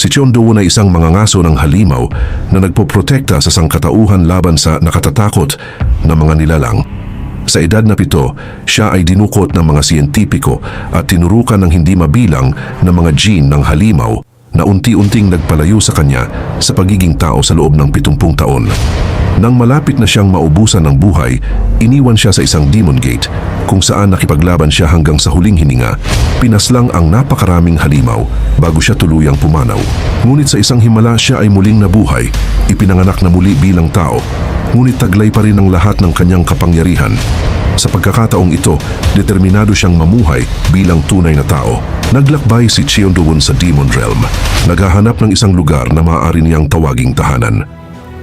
Si Chon Do-won ay isang mangangaso ng halimaw na nagpoprotekta sa sangkatauhan laban sa nakatatakot na mga nilalang. Sa edad na pito, siya ay dinukot ng mga siyentipiko at tinurukan ng hindi mabilang na mga gene ng halimaw na unti-unting nagpalayo sa kanya sa pagiging tao sa loob ng 70 taon. Nang malapit na siyang maubusan ng buhay, iniwan siya sa isang demon gate kung saan nakipaglaban siya hanggang sa huling hininga. Pinaslang ang napakaraming halimaw bago siya tuluyang pumanaw. Ngunit sa isang himala siya ay muling nabuhay, ipinanganak na muli bilang tao. Ngunit taglay pa rin ang lahat ng kanyang kapangyarihan. Sa pagkakataong ito, determinado siyang mamuhay bilang tunay na tao. Naglakbay si Cheon Do-won sa Demon Realm. Naghahanap ng isang lugar na maaari niyang tawaging tahanan.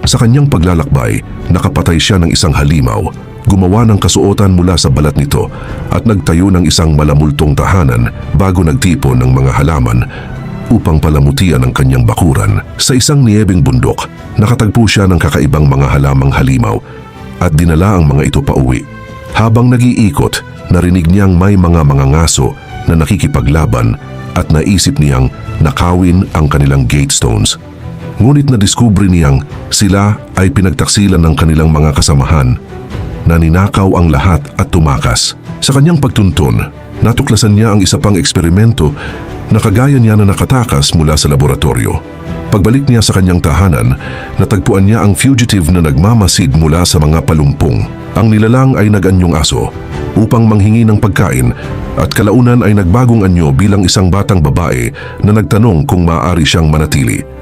Sa kanyang paglalakbay, nakapatay siya ng isang halimaw, gumawa ng kasuotan mula sa balat nito at nagtayo ng isang malamultong tahanan bago nagtipon ng mga halaman upang palamutian ang kanyang bakuran. Sa isang niyebing bundok, nakatagpo siya ng kakaibang mga halamang halimaw at dinala ang mga ito pauwi. Habang nag-iikot, narinig niyang may mga mangangaso na nakikipaglaban at naisip niyang nakawin ang kanilang gate stones. Ngunit nadiskubre niyang sila ay pinagtaksilan ng kanilang mga kasamahan na ninakaw ang lahat at tumakas. Sa kanyang pagtuntun, natuklasan niya ang isa pang eksperimento na kagaya niya na nakatakas mula sa laboratorio. Pagbalik niya sa kanyang tahanan, natagpuan niya ang fugitive na nagmamasid mula sa mga palumpong. Ang nilalang ay nag-anyong aso upang manghingi ng pagkain at kalaunan ay nagbagong anyo bilang isang batang babae na nagtanong kung maaari siyang manatili.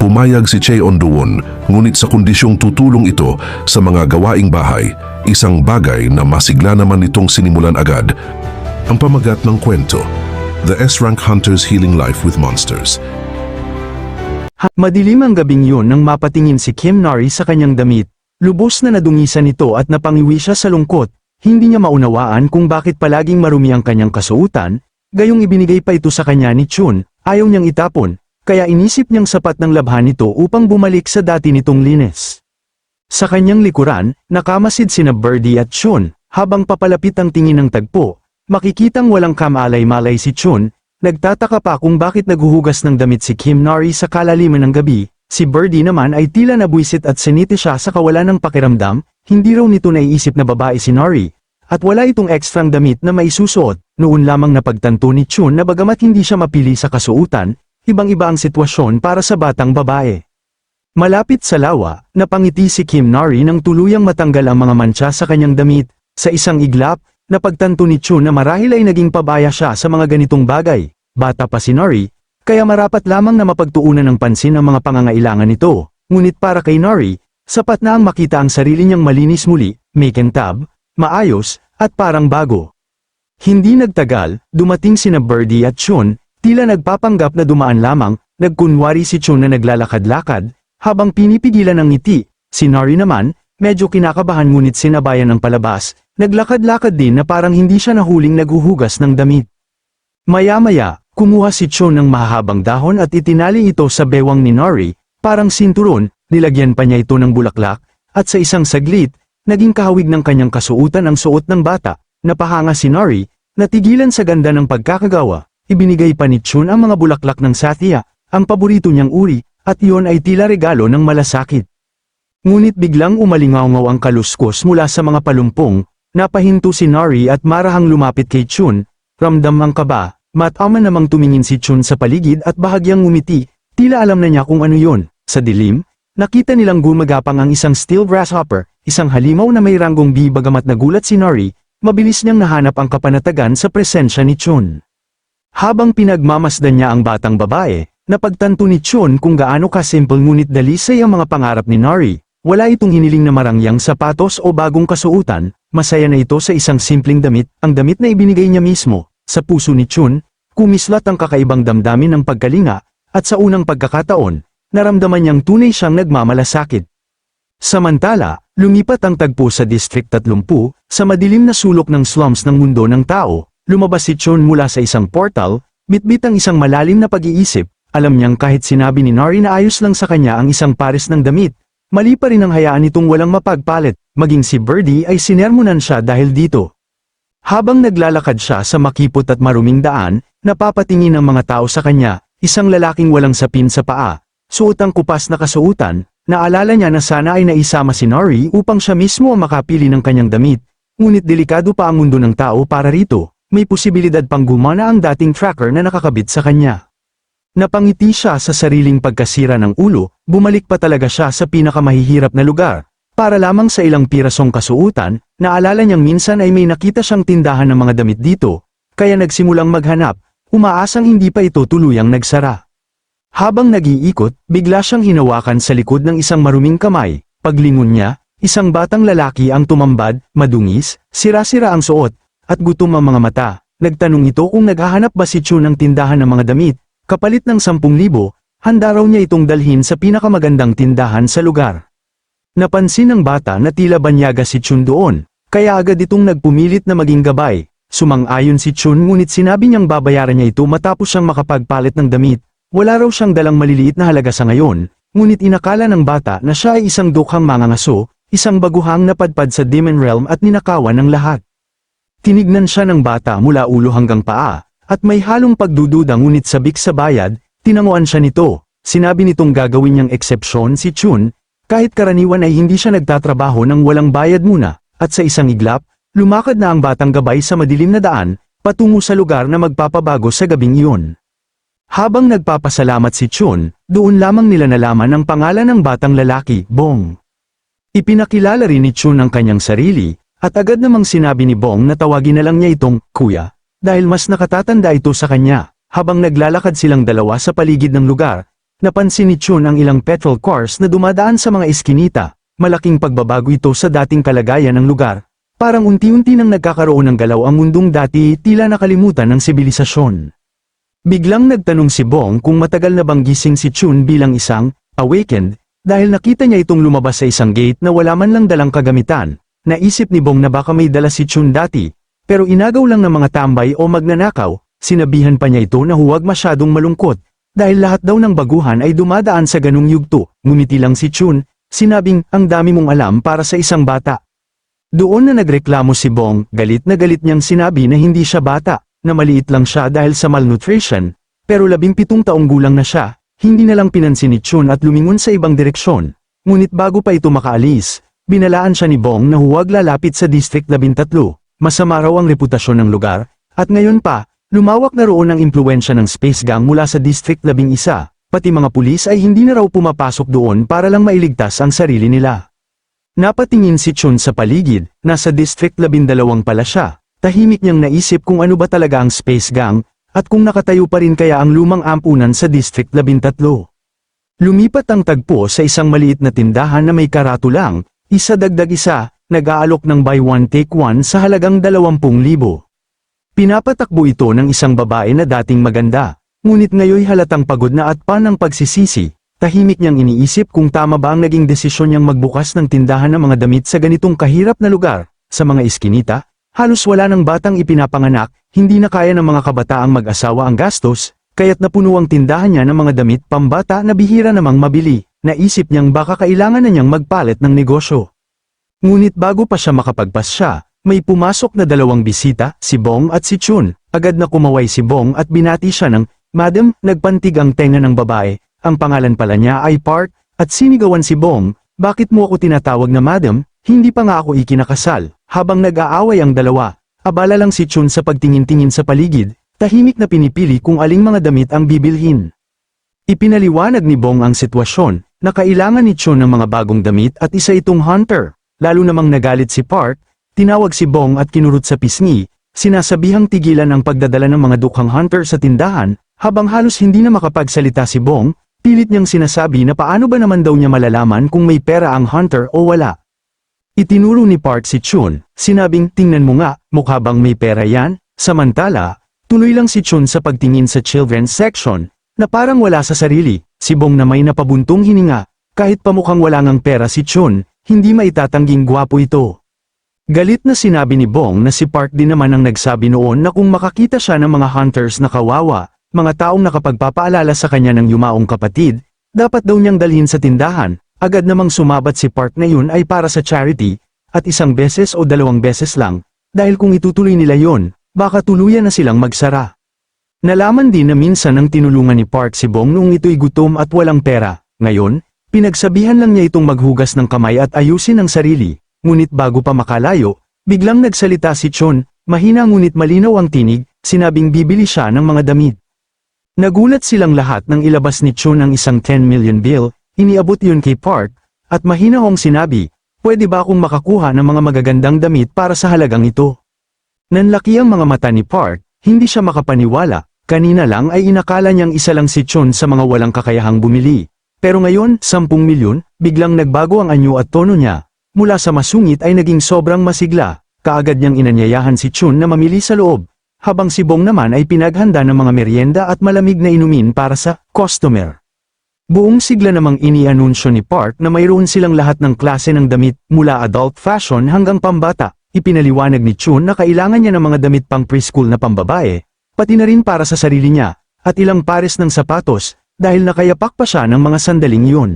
Pumayag si Che Onduwon, ngunit sa kondisyong tutulong ito sa mga gawaing bahay, isang bagay na masigla naman nitong sinimulan agad. Ang pamagat ng kwento, The S-Rank Hunter's Healing Life with Monsters. Madilim ang gabing yun nang mapatingin si Kim Nari sa kanyang damit. Lubos na nadungisan ito at napangiwi siya sa lungkot. Hindi niya maunawaan kung bakit palaging marumi ang kanyang kasuutan, gayong ibinigay pa ito sa kanya ni Chun, ayaw niyang itapon, kaya inisip niyang sapat ng labhan nito upang bumalik sa dati nitong linis. Sa kanyang likuran, nakamasid sina Birdie at Chun, habang papalapit ang tingin ng tagpo, makikitang walang kamalay-malay si Chun, nagtataka pa kung bakit naghuhugas ng damit si Kim Nari sa kalaliman ng gabi, si Birdie naman ay tila nabwisit at siniti siya sa kawalan ng pakiramdam, hindi raw nito naiisip na babae si Nari, at wala itong ekstrang damit na maisusuot, noon lamang napagtanto ni Chun na bagamat hindi siya mapili sa kasuutan, ibang-iba ang sitwasyon para sa batang babae. Malapit sa lawa, napangiti si Kim Nari nang tuluyang matanggal ang mga mantsa sa kanyang damit. Sa isang iglap, napagtanto ni Chun na marahil ay naging pabaya siya sa mga ganitong bagay. Bata pa si Nari, kaya marapat lamang na mapagtuunan ng pansin ang mga pangangailangan nito. Ngunit para kay Nari, sapat na ang makita ang sarili niyang malinis muli, make and tab, maayos, at parang bago. Hindi nagtagal, dumating sina Birdie at Chun, tila nagpapanggap na dumaan lamang, nagkunwari si Chun na naglalakad-lakad, habang pinipigilan ng ngiti, si Nari naman, medyo kinakabahan ngunit sinabayan ng palabas, naglakad-lakad din na parang hindi siya nahuling naghuhugas ng damit. Maya-maya, kumuha si Chun ng mahahabang dahon at itinali ito sa bewang ni Nari, parang sinturon, nilagyan pa niya ito ng bulaklak, at sa isang saglit, naging kahawig ng kanyang kasuutan ang suot ng bata, napahanga si Nari, natigilan sa ganda ng pagkakagawa, ibinigay pa ni Chun ang mga bulaklak ng satya, ang paborito niyang uri, at iyon ay tila regalo ng malasakit. Ngunit biglang umalingaw ang kaluskos mula sa mga palumpong, napahinto si Nari at marahang lumapit kay Chun, ramdam ang kaba, mataman namang tumingin si Chun sa paligid at bahagyang ngumiti, tila alam na niya kung ano yon. Sa dilim, nakita nilang gumagapang ang isang steel grasshopper, isang halimaw na may ranggong B bagamat nagulat si Nari, mabilis niyang nahanap ang kapanatagan sa presensya ni Chun. Habang pinagmamasdan niya ang batang babae, napagtanto ni Chun kung gaano kasimple ngunit dalisay ang mga pangarap ni Nari. Wala itong hiniling na marangyang sapatos o bagong kasuutan, masaya na ito sa isang simpleng damit, ang damit na ibinigay niya mismo. Sa puso ni Chun, kumislat ang kakaibang damdamin ng pagkalinga, at sa unang pagkakataon, naramdaman niyang tunay siyang nagmamalasakit. Samantala, lumipat ang tagpo sa District 30, sa madilim na sulok ng slums ng mundo ng tao, lumabas si Chun mula sa isang portal, bitbit ang isang malalim na pag-iisip, alam niyang kahit sinabi ni Nari na ayos lang sa kanya ang isang pares ng damit, mali pa rin ang hayaan nitong walang mapagpalit, maging si Birdie ay sinermonan siya dahil dito. Habang naglalakad siya sa makipot at maruming daan, napapatingin ang mga tao sa kanya, isang lalaking walang sapin sa paa, suot ang kupas na kasuutan, naalala niya na sana ay naisama si Nori upang siya mismo ang makapili ng kanyang damit, ngunit delikado pa ang mundo ng tao para rito, may posibilidad pang gumana ang dating tracker na nakakabit sa kanya. Napangiti siya sa sariling pagkasira ng ulo, bumalik pa talaga siya sa pinakamahihirap na lugar. Para lamang sa ilang pirasong kasuutan, naalala niyang minsan ay may nakita siyang tindahan ng mga damit dito, kaya nagsimulang maghanap, umaasang hindi pa ito tuluyang nagsara. Habang nag-iikot, bigla siyang hinawakan sa likod ng isang maruming kamay, paglingon niya, isang batang lalaki ang tumambad, madungis, sira-sira ang suot, at gutom ang mga mata. Nagtanong ito kung naghahanap ba si Chun ng tindahan ng mga damit, kapalit ng 10,000, handa raw niya itong dalhin sa pinakamagandang tindahan sa lugar. Napansin ng bata na tila banyaga si Chun doon, kaya agad itong nagpumilit na maging gabay. Sumang-ayon si Chun ngunit sinabi niyang babayaran niya ito matapos siyang makapagpalit ng damit. Wala raw siyang dalang maliliit na halaga sa ngayon, ngunit inakala ng bata na siya ay isang dukhang mangangaso, isang baguhang napadpad sa Demon Realm at ninakawan ng lahat. Tinignan siya ng bata mula ulo hanggang paa, at may halong pagdududa ngunit sabik sa bayad, tinanguan siya nito. Sinabi nitong gagawin niyang eksepsyon si Chun, kahit karaniwan ay hindi siya nagtatrabaho ng walang bayad muna, at sa isang iglap, lumakad na ang batang gabay sa madilim na daan, patungo sa lugar na magpapabago sa gabing iyon. Habang nagpapasalamat si Chun, doon lamang nila nalaman ang pangalan ng batang lalaki, Bong. Ipinakilala rin ni Chun ang kanyang sarili, at agad namang sinabi ni Bong na tawagin na lang niya itong, Kuya, dahil mas nakatatanda ito sa kanya. Habang naglalakad silang dalawa sa paligid ng lugar, napansin ni Chun ang ilang petrol cars na dumadaan sa mga eskinita, malaking pagbabago ito sa dating kalagayan ng lugar. Parang unti-unti nang nagkakaroon ng galaw ang mundong dati tila nakalimutan ng sibilisasyon. Biglang nagtanong si Bong kung matagal na bang gising si Chun bilang isang awakened, dahil nakita niya itong lumabas sa isang gate na wala man lang dalang kagamitan. Naisip ni Bong na baka may dala si Chun dati, pero inagaw lang ng mga tambay o magnanakaw, sinabihan pa niya ito na huwag masyadong malungkot, dahil lahat daw ng baguhan ay dumadaan sa ganung yugto, ngumiti lang si Chun, sinabing, ang dami mong alam para sa isang bata. Doon na nagreklamo si Bong, galit na galit niyang sinabi na hindi siya bata, na maliit lang siya dahil sa malnutrition, pero labing pitong taong gulang na siya, hindi na lang pinansin ni Chun at lumingon sa ibang direksyon. Ngunit bago pa ito makaalis, binalaan siya ni Bong na huwag lalapit sa District 13, masama raw ang reputasyon ng lugar, at ngayon pa, lumawak na roon ang impluensya ng Space Gang mula sa District 11, pati mga pulis ay hindi na raw pumapasok doon para lang mailigtas ang sarili nila. Napatingin si Chun sa paligid, nasa District 12 pala siya, tahimik niyang naisip kung ano ba talaga ang Space Gang, at kung nakatayo pa rin kaya ang lumang ampunan sa District 13. Lumipat ang tagpo sa isang maliit na tindahan na may karatulang, isa dagdag isa, nag-aalok ng buy one take one sa halagang 20,000. Pinapatakbo ito ng isang babae na dating maganda, ngunit ngayoy halatang pagod na at pan ang pagsisisi, tahimik niyang iniisip kung tama ba ang naging desisyon niyang magbukas ng tindahan ng mga damit sa ganitong kahirap na lugar, sa mga iskinita, halos wala ng batang ipinapanganak, hindi na kaya ng mga kabataang mag-asawa ang gastos, kaya't napuno ang tindahan niya ng mga damit pambata na bihira namang mabili, naisip niyang baka kailangan na niyang magpalit ng negosyo. Ngunit bago pa siya makapagpas siya, may pumasok na dalawang bisita, si Bong at si Chun. Agad na kumaway si Bong at binati siya ng, Madam, nagpantig ang tenga ng babae, ang pangalan pala niya ay Park, at sinigawan si Bong, bakit mo ako tinatawag na Madam, hindi pa nga ako ikinakasal, habang nag-aaway ang dalawa. Abala lang si Chun sa pagtingin-tingin sa paligid, tahimik na pinipili kung aling mga damit ang bibilhin. Ipinaliwanag ni Bong ang sitwasyon, na kailangan ni Chun ng mga bagong damit at isa itong hunter. Lalo namang nagalit si Park, tinawag si Bong at kinurot sa pisngi, sinasabihang tigilan ang pagdadala ng mga dukhang hunter sa tindahan, habang halos hindi na makapagsalita si Bong, pilit niyang sinasabi na paano ba naman daw niya malalaman kung may pera ang hunter o wala. Itinuro ni Park si Chun, sinabing tingnan mo nga, mukha bang may pera yan? Samantala, tuloy lang si Chun sa pagtingin sa children's section, na parang wala sa sarili, si Bong na may napabuntong hininga, kahit pamukhang wala ngang pera si Chun, hindi maitatangging gwapo ito. Galit na sinabi ni Bong na si Park din naman ang nagsabi noon na kung makakita siya ng mga hunters na kawawa, mga taong nakapagpapaalala sa kanya ng yumaong kapatid, dapat daw niyang dalhin sa tindahan, agad namang sumabat si Park na yun ay para sa charity, at isang beses o dalawang beses lang, dahil kung itutuloy nila yon, baka tuluyan na silang magsara. Nalaman din na minsan ang tinulungan ni Park si Bong noong ito'y gutom at walang pera. Ngayon, pinagsabihan lang niya itong maghugas ng kamay at ayusin ang sarili. Ngunit bago pa makalayo, biglang nagsalita si Chun, mahina ngunit malinaw ang tinig, sinabing bibili siya ng mga damit. Nagulat silang lahat nang ilabas ni Chun ang isang 10 million bill, iniabot yun kay Park, at mahina hong sinabi, pwede ba akong makakuha ng mga magagandang damit para sa halagang ito? Nanlaki ang mga mata ni Park, hindi siya makapaniwala, kanina lang ay inakala niyang isa lang si Chun sa mga walang kakayahang bumili. Pero ngayon, 10 milyon, biglang nagbago ang anyo at tono niya. Mula sa masungit ay naging sobrang masigla, kaagad niyang inanyayahan si Chun na mamili sa loob, habang si Bong naman ay pinaghanda ng mga merienda at malamig na inumin para sa customer. Buong sigla namang inianunsyo ni Park na mayroon silang lahat ng klase ng damit mula adult fashion hanggang pambata. Ipinaliwanag ni Chun na kailangan niya ng mga damit pang preschool na pambabae, pati na rin para sa sarili niya, at ilang pares ng sapatos, dahil nakayapak pa siya ng mga sandaling yun.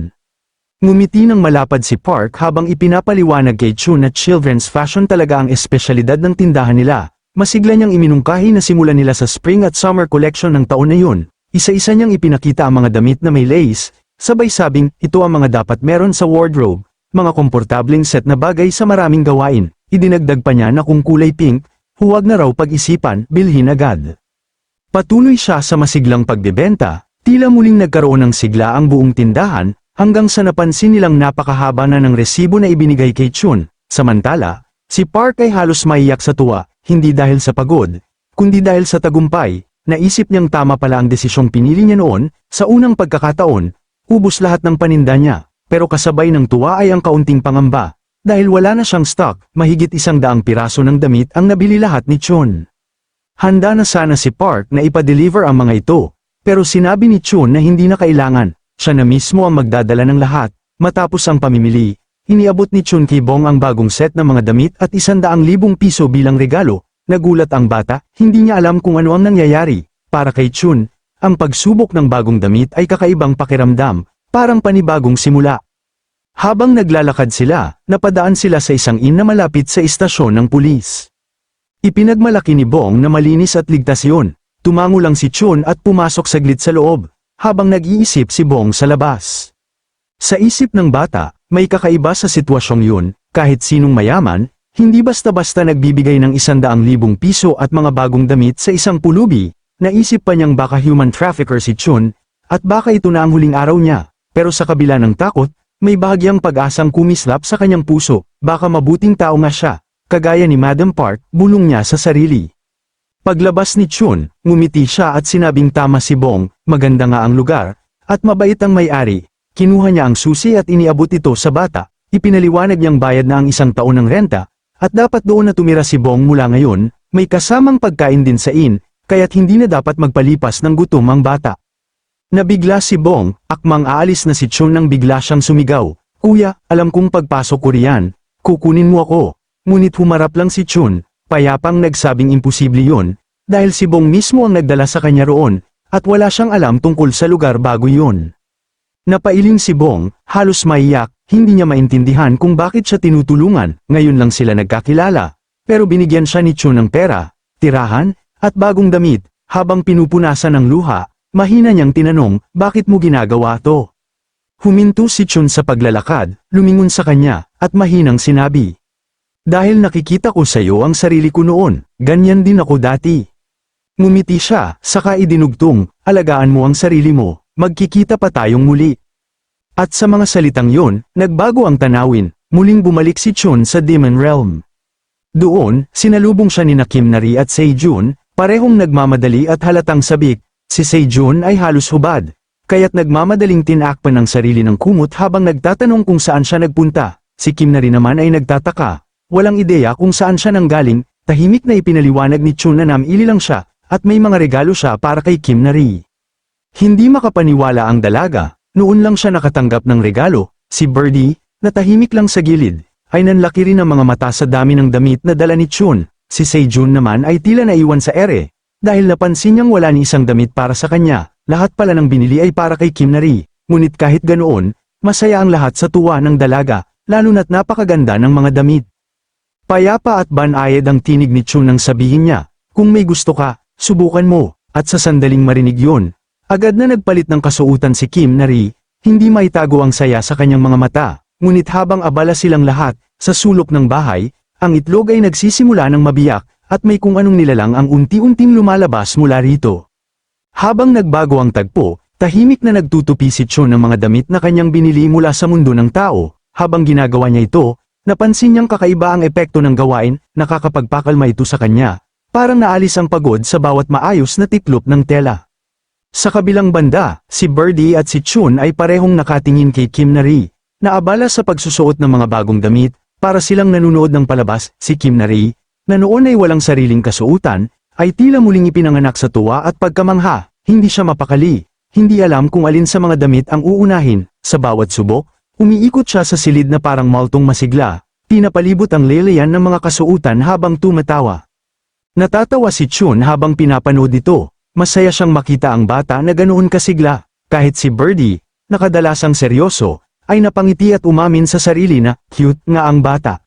Ngumiti ng malapad si Park habang ipinapaliwanag kay Chun na children's fashion talaga ang espesyalidad ng tindahan nila. Masigla niyang iminungkahi na simulan nila sa spring at summer collection ng taon na yun. Isa-isa niyang ipinakita ang mga damit na may lace, sabay sabing, ito ang mga dapat meron sa wardrobe, mga komportabling set na bagay sa maraming gawain. Idinagdag pa niya na kung kulay pink, huwag na raw pag-isipan, bilhin agad. Patuloy siya sa masiglang pagbebenta, tila muling nagkaroon ng sigla ang buong tindahan, hanggang sa napansin nilang napakahaba na ng resibo na ibinigay kay Chun. Samantala, si Park ay halos maiyak sa tuwa, hindi dahil sa pagod, kundi dahil sa tagumpay, naisip niyang tama pala ang desisyong pinili niya noon, sa unang pagkakataon, ubos lahat ng paninda niya, pero kasabay ng tuwa ay ang kaunting pangamba, dahil wala na siyang stock, mahigit isang daang piraso ng damit ang nabili lahat ni Chun. Handa na sana si Park na ipa-deliver ang mga ito, pero sinabi ni Chun na hindi na kailangan, siya na mismo ang magdadala ng lahat, matapos ang pamimili, iniabot ni Chun kay Bong ang bagong set ng mga damit at isandaang libong piso bilang regalo, nagulat ang bata, hindi niya alam kung ano ang nangyayari, para kay Chun, ang pagsubok ng bagong damit ay kakaibang pakiramdam, parang panibagong simula. Habang naglalakad sila, napadaan sila sa isang inn na malapit sa istasyon ng pulis. Ipinagmalaki ni Bong na malinis at ligtas yun. Tumango lang si Chun at pumasok saglit sa loob, habang nag-iisip si Bong sa labas. Sa isip ng bata, may kakaiba sa sitwasyong yun, kahit sinong mayaman, hindi basta-basta nagbibigay ng isandaang libong piso at mga bagong damit sa isang pulubi, naisip pa niyang baka human trafficker si Chun, at baka ito na ang huling araw niya, pero sa kabila ng takot, may bahagyang pag-asang kumislap sa kanyang puso, baka mabuting tao nga siya, kagaya ni Madam Park, bulong niya sa sarili. Paglabas ni Chun, ngumiti siya at sinabing tama si Bong, maganda nga ang lugar, at mabait ang may-ari. Kinuha niya ang susi at iniabot ito sa bata, ipinaliwanag niyang bayad na ang isang taon ng renta, at dapat doon na tumira si Bong mula ngayon, may kasamang pagkain din sa inn, kaya't hindi na dapat magpalipas ng gutom ang bata. Nabigla si Bong, akmang aalis na si Chun nang bigla siyang sumigaw, Kuya, alam kong pagpasok ko riyan, kukunin mo ako. Ngunit humarap lang si Chun, payapang nagsabing imposible yun, dahil si Bong mismo ang nagdala sa kanya roon, at wala siyang alam tungkol sa lugar bago yun. Napailing si Bong, halos maiyak, hindi niya maintindihan kung bakit siya tinutulungan, ngayon lang sila nagkakilala. Pero binigyan siya ni Chun ng pera, tirahan, at bagong damit, habang pinupunasan ng luha, mahina niyang tinanong, bakit mo ginagawa to? Huminto si Chun sa paglalakad, lumingon sa kanya, at mahinang sinabi. Dahil nakikita ko sa iyo ang sarili ko noon, ganyan din ako dati. Ngumiti siya, saka idinugtong, alagaan mo ang sarili mo, magkikita pa tayong muli. At sa mga salitang yon, nagbago ang tanawin, muling bumalik si Chun sa Demon Realm. Doon, sinalubong siya ni Kim Nari at Seijun, parehong nagmamadali at halatang sabik, si Seijun ay halos hubad, kaya't nagmamadaling tinakpan ng sarili ng kumot habang nagtatanong kung saan siya nagpunta, si Kim Nari naman ay nagtataka, walang ideya kung saan siya nanggaling, tahimik na ipinaliwanag ni Chun na namili lang siya, at may mga regalo siya para kay Kim Nari. Hindi makapaniwala ang dalaga, noon lang siya nakatanggap ng regalo, si Birdie, na tahimik lang sa gilid, ay nanlaki rin ang mga mata sa dami ng damit na dala ni Chun, si Seijun naman ay tila naiwan sa ere, dahil napansin niyang wala ni isang damit para sa kanya, lahat pala ng binili ay para kay Kim Nari, ngunit kahit ganoon, masaya ang lahat sa tuwa ng dalaga, lalo na't napakaganda ng mga damit. Payapa at banayad ang tinig ni Chun nang sabihin niya, kung may gusto ka, subukan mo, At sa sandaling marinig yun, agad na nagpalit ng kasuutan si Kim na ri, hindi maitago ang saya sa kanyang mga mata, ngunit habang abala silang lahat, sa sulok ng bahay, ang itlog ay nagsisimula ng mabiyak, at may kung anong nilalang ang unti-unting lumalabas mula rito. Habang nagbago ang tagpo, tahimik na nagtutupi si Chun ng mga damit na kanyang binili mula sa mundo ng tao, habang ginagawa niya ito, napansin niyang kakaiba ang epekto ng gawain, nakakapagpakalma ito sa kanya, parang naalis ang pagod sa bawat maayos na tiklop ng tela. Sa kabilang banda, si Birdie at si Chun ay parehong nakatingin kay Kim na ri, naabala sa pagsusuot ng mga bagong damit, para silang nanunood ng palabas, si Kim na ri, na noon ay walang sariling kasuutan, ay tila muling ipinanganak sa tuwa at pagkamangha, hindi siya mapakali, hindi alam kung alin sa mga damit ang uunahin, sa bawat subok, umiikot siya sa silid na parang maltong masigla, pinapalibot ang lelayan ng mga kasuutan habang tumatawa. Natatawa si Chun habang pinapanood ito, masaya siyang makita ang bata na ganoon kasigla, kahit si Birdie, na kadalasang seryoso, ay napangiti at umamin sa sarili na, cute nga ang bata.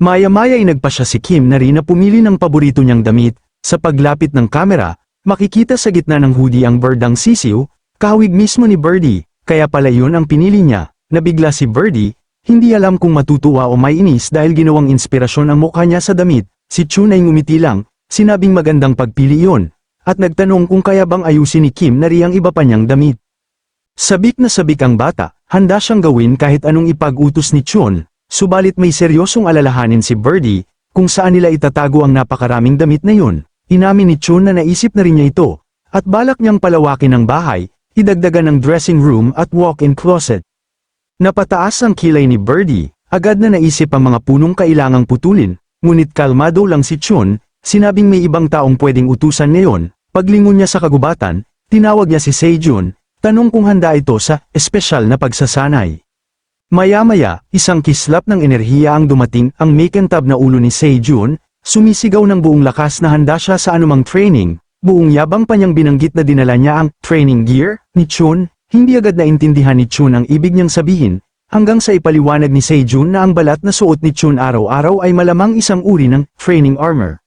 Maya-maya ay nagpa siya si Kim na rin na pumili ng paborito niyang damit, sa paglapit ng kamera, makikita sa gitna ng hoodie ang bird ang sisiw, kahawig mismo ni Birdie, kaya pala yun ang pinili niya, nabigla si Birdie, hindi alam kung matutuwa o may inis dahil ginawang inspirasyon ang mukha niya sa damit, si Chun ay ngumiti lang, sinabing magandang pagpili yon, at nagtanong kung kaya bang ayusin ni Kim na rin ang iba pa niyang damit. Sabik na sabik ang bata, handa siyang gawin kahit anong ipag-utos ni Chun, subalit may seryosong alalahanin si Birdie, kung saan nila itatago ang napakaraming damit na yun. Inamin ni Chun na naisip na rin niya ito, at balak niyang palawakin ang bahay, idagdagan ng dressing room at walk-in closet. Napataas ang kilay ni Birdie, agad na naisip ang mga punong kailangang putulin, ngunit kalmado lang si Chun, sinabing may ibang taong pwedeng utusan ngayon, paglingon niya sa kagubatan, tinawag niya si Sejun, tanong kung handa ito sa espesyal na pagsasanay. Maya-maya, isang kislap ng enerhiya ang dumating ang makentab na ulo ni Sejun, sumisigaw ng buong lakas na handa siya sa anumang training, buong yabang pa niyang binanggit na dinala niya ang training gear ni Chun, hindi agad naintindihan ni Chun ang ibig niyang sabihin, hanggang sa ipaliwanag ni Sejun na ang balat na suot ni Chun araw-araw ay malamang isang uri ng training armor.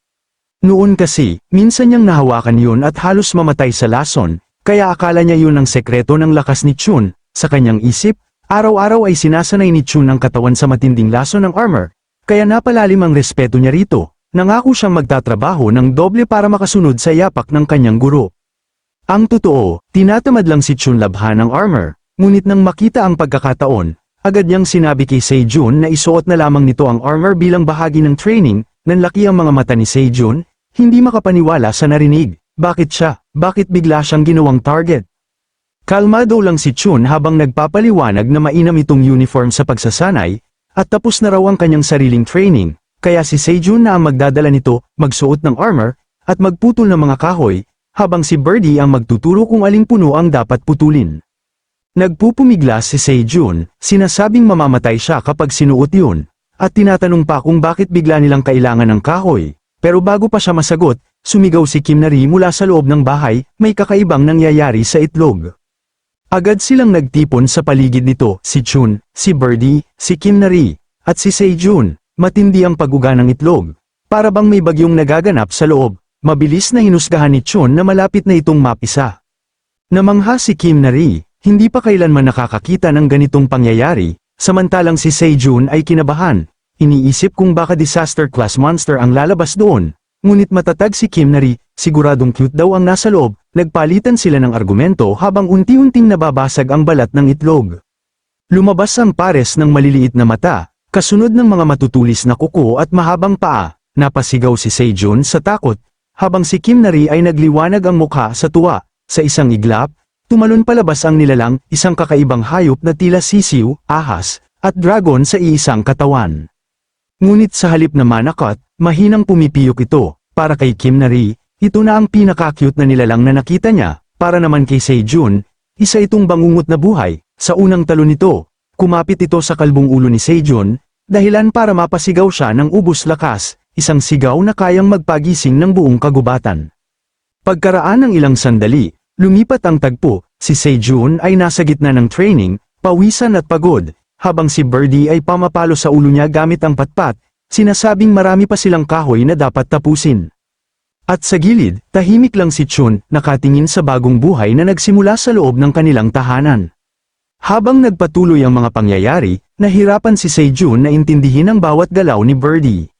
Noon kasi, minsan niyang nahawakan yun at halos mamatay sa lason, kaya akala niya yun ang sekreto ng lakas ni Chun, sa kanyang isip, araw-araw ay sinasanay ni Chun ang katawan sa matinding lason ng armor, kaya napalalim ang respeto niya rito, nangako siyang magtatrabaho ng doble para makasunod sa yapak ng kanyang guro. Ang totoo, tinatamad lang si Chun labhan ng armor, ngunit nang makita ang pagkakataon, agad niyang sinabi kay Sejun na isuot na lamang nito ang armor bilang bahagi ng training, nanlaki ang mga mata ni Sejun, hindi makapaniwala sa narinig. Bakit siya? Bakit bigla siyang ginawang target? Kalmado lang si Chun habang nagpapaliwanag na mainam itong uniform sa pagsasanay, at tapos na raw ang kanyang sariling training, kaya si Sejun na ang magdadala nito, magsuot ng armor, at magputol ng mga kahoy, habang si Birdie ang magtuturo kung aling puno ang dapat putulin. Nagpupumiglas si Sejun, sinasabing mamamatay siya kapag sinuot yun, at tinatanong pa kung bakit bigla nilang kailangan ng kahoy. Pero bago pa siya masagot, sumigaw si Kim Nari mula sa loob ng bahay, may kakaibang nangyayari sa itlog. Agad silang nagtipon sa paligid nito, si Chun, si Birdie, si Kim Nari, at si Sejun, matindi ang paguga ng itlog. Para bang may bagyong nagaganap sa loob, mabilis na hinusgahan ni Chun na malapit na itong mapisa. Namangha si Kim Nari, hindi pa kailanman nakakakita ng ganitong pangyayari, samantalang si Sejun ay kinabahan, iniisip kung baka disaster class monster ang lalabas doon, ngunit matatag si Kim Nari, siguradong cute daw ang nasa loob, nagpalitan sila ng argumento habang unti-unting nababasag ang balat ng itlog. Lumabas ang pares ng maliliit na mata, kasunod ng mga matutulis na kuko at mahabang paa, napasigaw si Sejun sa takot, habang si Kim Nari ay nagliwanag ang mukha sa tuwa, sa isang iglap, tumalon palabas ang nilalang, isang kakaibang hayop na tila sisiw, ahas, at dragon sa iisang katawan. Ngunit sa halip na manakot, mahinang pumipiyok ito, para kay Kim Nari, ito na ang pinaka-cute na nilalang na nakita niya, para naman kay Sejun, isa itong bangungot na buhay, sa unang talo nito, kumapit ito sa kalbong ulo ni Sejun, dahilan para mapasigaw siya ng ubos lakas, isang sigaw na kayang magpagising ng buong kagubatan. Pagkaraan ng ilang sandali, lumipat ang tagpo, si Sejun ay nasa gitna ng training, pawisan at pagod, habang si Birdie ay pamapalo sa ulo niya gamit ang patpat, sinasabing marami pa silang kahoy na dapat tapusin. At sa gilid, tahimik lang si Chun, nakatingin sa bagong buhay na nagsimula sa loob ng kanilang tahanan. Habang nagpatuloy ang mga pangyayari, nahirapan si Sejun na intindihin ang bawat galaw ni Birdie.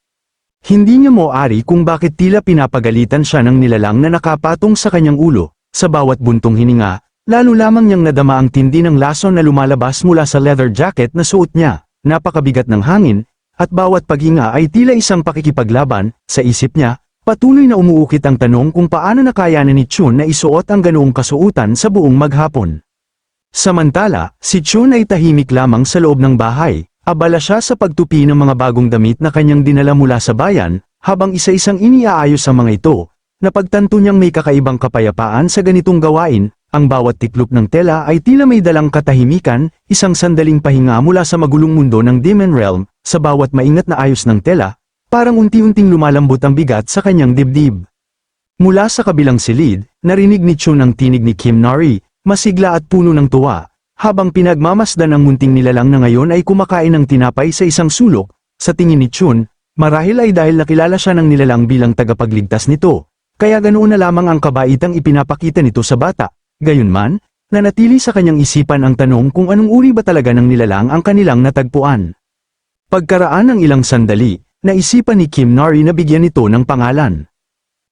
Hindi niya moari kung bakit tila pinapagalitan siya ng nilalang na nakapatong sa kanyang ulo, sa bawat buntong hininga, lalo lamang niyang nadama ang tindi ng lason na lumalabas mula sa leather jacket na suot niya, napakabigat ng hangin, at bawat paghinga ay tila isang pakikipaglaban, sa isip niya, patuloy na umuukit ang tanong kung paano nakayanan ni Chun na isuot ang ganoong kasuutan sa buong maghapon. Samantala, si Chun ay tahimik lamang sa loob ng bahay, abala siya sa pagtupi ng mga bagong damit na kanyang dinala mula sa bayan, habang isa-isang iniaayos ang mga ito, napagtanto niyang may kakaibang kapayapaan sa ganitong gawain, ang bawat tiklop ng tela ay tila may dalang katahimikan, isang sandaling pahinga mula sa magulong mundo ng Demon Realm, sa bawat maingat na ayos ng tela, parang unti-unting lumalambot ang bigat sa kanyang dibdib. Mula sa kabilang silid, narinig ni Chun ang tinig ni Kim Nari, masigla at puno ng tuwa, habang pinagmamasdan ang munting nilalang na ngayon ay kumakain ng tinapay sa isang sulok, sa tingin ni Chun, marahil ay dahil nakilala siya ng nilalang bilang tagapagligtas nito, kaya ganoon na lamang ang kabaitang ipinapakita nito sa bata, gayunman, nanatili sa kanyang isipan ang tanong kung anong uri ba talaga ng nilalang ang kanilang natagpuan. Pagkaraan ng ilang sandali, naisipan ni Kim Nari na bigyan ito ng pangalan.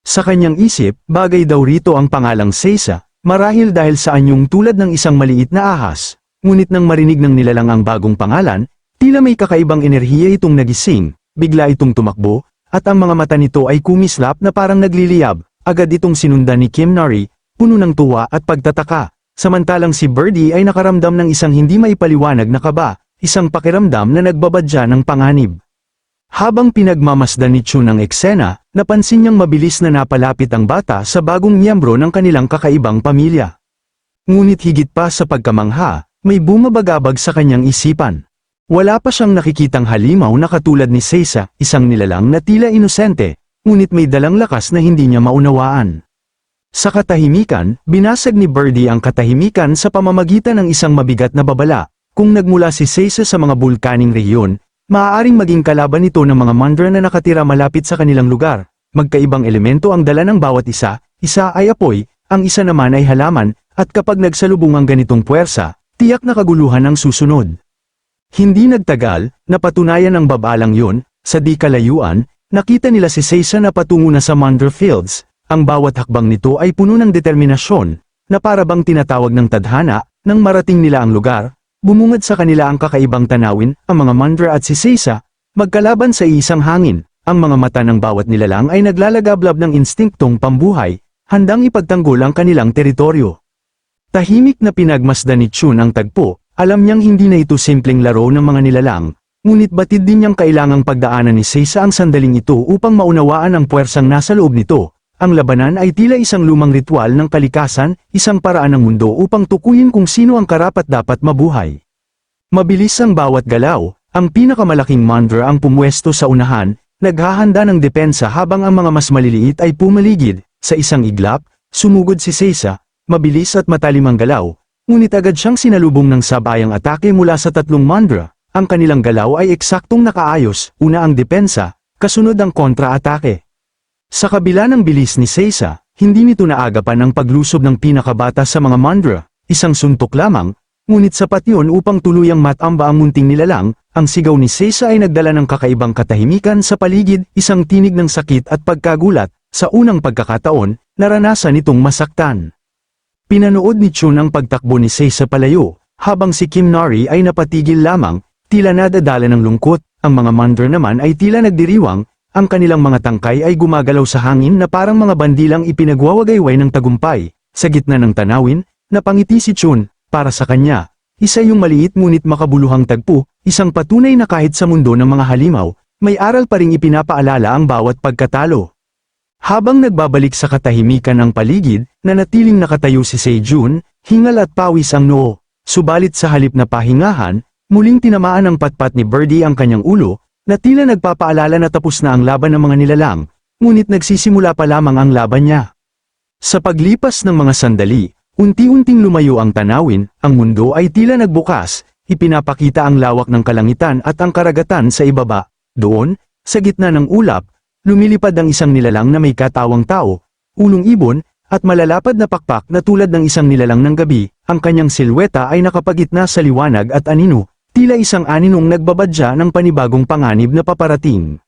Sa kanyang isip, bagay daw rito ang pangalang Seisa, marahil dahil sa anyong tulad ng isang maliit na ahas, ngunit nang marinig ng nilalang ang bagong pangalan, tila may kakaibang enerhiya itong nagising, bigla itong tumakbo, at ang mga mata nito ay kumislap na parang nagliliyab, agad itong sinundan ni Kim Nari, puno ng tuwa at pagtataka, samantalang si Birdie ay nakaramdam ng isang hindi maipaliwanag na kaba, isang pakiramdam na nagbabadya ng panganib. Habang pinagmamasdan ni Chun ang eksena, napansin niyang mabilis na napalapit ang bata sa bagong miyembro ng kanilang kakaibang pamilya. Ngunit higit pa sa pagkamangha, may bumabagabag sa kanyang isipan. Wala pa siyang nakikitang halimaw na katulad ni Seisa, isang nilalang na tila inosente, ngunit may dalang lakas na hindi niya maunawaan. Sa katahimikan, binasag ni Birdie ang katahimikan sa pamamagitan ng isang mabigat na babala, kung nagmula si Seisa sa mga bulkaning rehiyon, Maaaring maging kalaban ito ng mga mandra na nakatira malapit sa kanilang lugar. Magkaibang elemento ang dala ng bawat isa, isa ay apoy, ang isa naman ay halaman, at kapag nagsalubong ang ganitong puwersa, tiyak na kaguluhan ang susunod. Hindi nagtagal, napatunayan ng babalang yun, sa di kalayuan, nakita nila si Seisa na patungo na sa Mandra Fields, ang bawat hakbang nito ay puno ng determinasyon, na para bang tinatawag ng tadhana, nang marating nila ang lugar, Bumungad sa kanila ang kakaibang tanawin, ang mga mandra at si Seisa, magkalaban sa isang hangin, ang mga mata ng bawat nilalang ay naglalagablab ng instinktong pambuhay, handang ipagtanggol ang kanilang teritoryo. Tahimik na pinagmasdan ni Chun ang tagpo, alam niyang hindi na ito simpleng laro ng mga nilalang, ngunit batid din niyang kailangang pagdaanan ni Seisa ang sandaling ito upang maunawaan ang puwersang nasa loob nito, ang labanan ay tila isang lumang ritual ng kalikasan, isang paraan ng mundo upang tukuyin kung sino ang karapat-dapat mabuhay. Mabilis ang bawat galaw, ang pinakamalaking mandra ang pumwesto sa unahan, naghahanda ng depensa habang ang mga mas maliliit ay pumaligid, sa isang iglap, sumugod si Seisa, mabilis at matalim ang galaw, ngunit agad siyang sinalubong ng sabayang atake mula sa tatlong mandra, ang kanilang galaw ay eksaktong nakaayos, una ang depensa, kasunod ang kontra-atake. Sa kabila ng bilis ni Seisa, hindi nito naagapan ang paglusob ng pinakabata sa mga mandra, isang suntok lamang, ngunit sapat yun upang tuluyang matamba ang munting nilalang, ang sigaw ni Seisa ay nagdala ng kakaibang katahimikan sa paligid, isang tinig ng sakit at pagkagulat, sa unang pagkakataon, naranasan itong masaktan. Pinanood ni Chun ang pagtakbo ni Seisa palayo, habang si Kim Nari ay napatigil lamang, tila nadadala ng lungkot, ang mga mandra naman ay tila nagdiriwang, ang kanilang mga tangkay ay gumagalaw sa hangin na parang mga bandilang ipinagwawagayway ng tagumpay. Sa gitna ng tanawin, napangiti si Chun, para sa kanya. Isa yung maliit ngunit makabuluhang tagpo, isang patunay na kahit sa mundo ng mga halimaw, may aral pa ring ipinapaalala ang bawat pagkatalo. Habang nagbabalik sa katahimikan ng paligid, nanatiling nakatayo si Sejun, hingal at pawis ang noo. Subalit sa halip na pahingahan, muling tinamaan ng patpat ni Birdie ang kanyang ulo, na tila nagpapaalala na tapos na ang laban ng mga nilalang, ngunit nagsisimula pa lamang ang laban niya. Sa paglipas ng mga sandali, unti-unting lumayo ang tanawin, ang mundo ay tila nagbukas, ipinapakita ang lawak ng kalangitan at ang karagatan sa ibaba. Doon, sa gitna ng ulap, lumilipad ang isang nilalang na may katawang tao, ulong ibon, at malalapad na pakpak na tulad ng isang nilalang ng gabi, ang kanyang silweta ay nakapagitna sa liwanag at anino, tila isang aninong nagbabadya ng panibagong panganib na paparating.